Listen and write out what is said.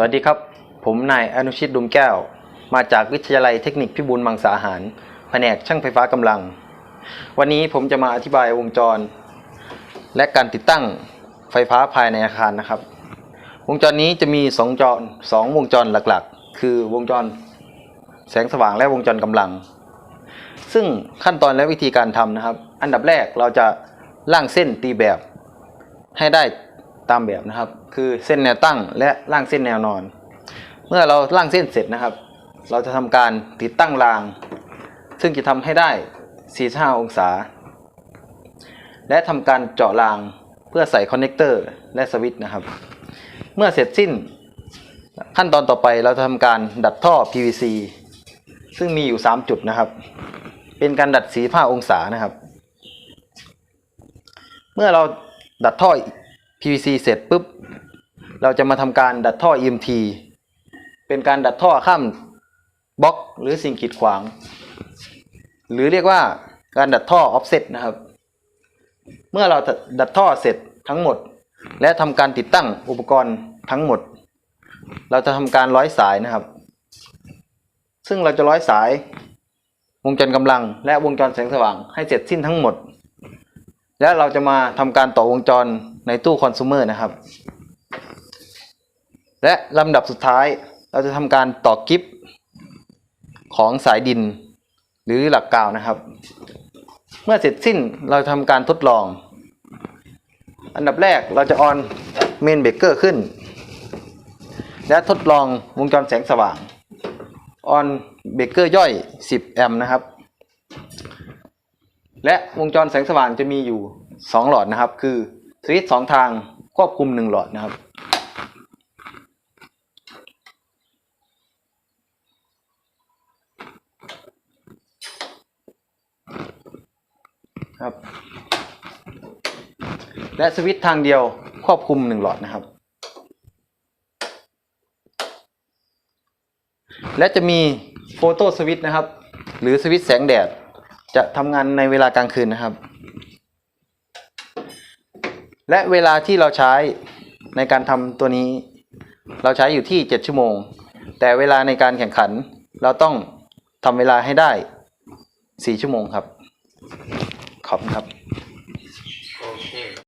สวัสดีครับ ผมนายอนุชิตดุมแก้ว มาจากวิทยาลัยเทคนิคพิบูลมังสาหาร แผนกช่างไฟฟ้ากำลัง วันนี้ผมจะมาอธิบายวงจร และการติดตั้งไฟฟ้าภายในอาคารนะครับ วงจรนี้จะมีสองจรสองวงจรหลักๆ คือวงจรแสงสว่างและวงจรกำลัง ซึ่งขั้นตอนและวิธีการทำนะครับ อันดับแรกเราจะล่างเส้นตีแบบให้ได้ ตามแบบนะครับ คือเส้นแนวตั้งและล่างเส้นแนวนอน เมื่อเราล่างเส้นเสร็จนะครับ เราจะทำการติดตั้งราง ซึ่งจะทำให้ได้ 45 องศา และทำการเจาะรางเพื่อใส่คอนเนคเตอร์และสวิตช์นะครับ เมื่อเสร็จสิ้นขั้นตอนต่อไปเราจะทำการดัดท่อ PVC ซึ่งมีอยู่ 3 จุดนะครับ เป็นการดัด45องศานะครับ เมื่อเราดัดท่อ PVC เสร็จปุ๊บ เราจะมาทำการดัดท่อ EMT เป็นการดัดท่อข้ามบล็อกหรือสิ่งกีดขวาง หรือเรียกว่าการดัดท่อ offset นะครับ เมื่อเราดัดท่อเสร็จทั้งหมด และทำการติดตั้งอุปกรณ์ทั้งหมด เราจะทำการร้อยสายนะครับ ซึ่งเราจะร้อยสายวงจรกำลัง และวงจรแสงสว่างให้เสร็จสิ้นทั้งหมด และเราจะมาทำการต่อวงจร ในตู้คอน sumer นะครับ และลำดับสุดท้ายเราจะทำการต่อกิฟของสายดินหรือหลักกาวนะครับ เมื่อเสร็จสิ้นเราทำการทดลอง อันดับแรกเราจะออนเมนเบเกอร์ขึ้น และทดลองวงจรแสงสว่าง ออนเบเกอร์ย่อย 10 แอมป์นะครับ และวงจรแสงสว่างจะมีอยู่ 2 หลอดนะครับ คือ วิตช์สองทางควบคุม1หลอดนะครับ ครับ และสวิตช์ทางเดียวควบคุม1หลอดนะครับ และจะมีโฟโต้สวิตช์นะครับ หรือสวิตช์แสงแดดจะทำงานในเวลากลางคืนนะครับ และเวลาที่เราใช้ในการทำตัวนี้ เราใช้อยู่ที่ 7 ชั่วโมง แต่เวลาในการแข่งขัน เราต้องทำเวลาให้ได้ 4 ชั่วโมงครับ ขอบคุณครับ